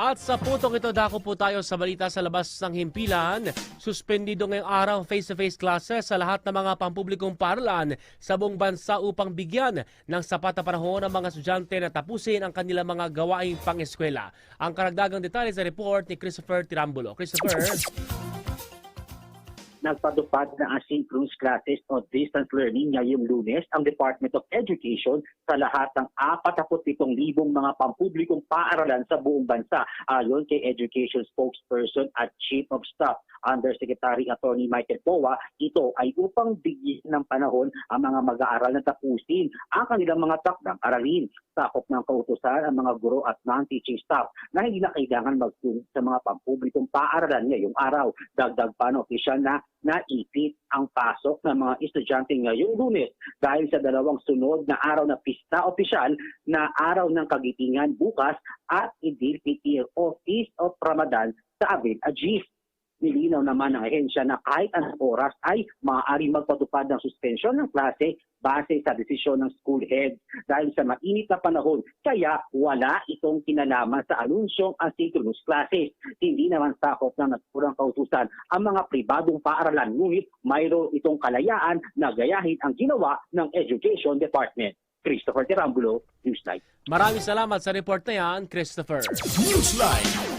At sa putong ito, dako po tayo sa balita sa labas ng himpilan. Suspendido ngayong araw face-to-face classes sa lahat ng mga pampublikong paaralan sa buong bansa upang bigyan ng sapat na panahon ang mga estudyante na tapusin ang kanilang mga gawaing pang-eskwela. Ang karagdagang detalye sa report ni Christopher Tirambulo. Christopher? Nagpadupad ng asynchronous classes o distance learning ngayong lunes ang Department of Education sa lahat ng 47,000 mga pampublikong paaralan sa buong bansa ayon kay Education Spokesperson at Chief of Staff Undersecretary Attorney Michael Powa, ito ay upang bigyan ng panahon ang mga mag-aaral na tapusin ang kanilang mga takdang aralin. Sakop ng kautusan ang mga guro at non-teaching staff na hindi na kailangan magtungkol sa mga pampublikong paaralan ngayong araw. Dagdag pa ng opisyal na naipit ang pasok ng mga estudyante ngayong lunes dahil sa dalawang sunod na araw na pista opisyal na araw ng kagitingan bukas at Idil Fitr o Feast of Ramadan sa Abid Ajif. Nilinaw naman ng ahensya na kahit anong oras ay maaari magpatupad ng suspensyon ng klase base sa desisyon ng school head dahil sa mainit na panahon kaya wala itong kinalaman sa anunsyong asynchronous classes. Hindi naman sakop ng naturang kautusan ang mga pribadong paaralan ngunit mayroon itong kalayaan na gayahin ang ginawa ng Education Department. Christopher Tirambulo, Newsnight. Maraming salamat sa report na yan, Christopher. Newsline.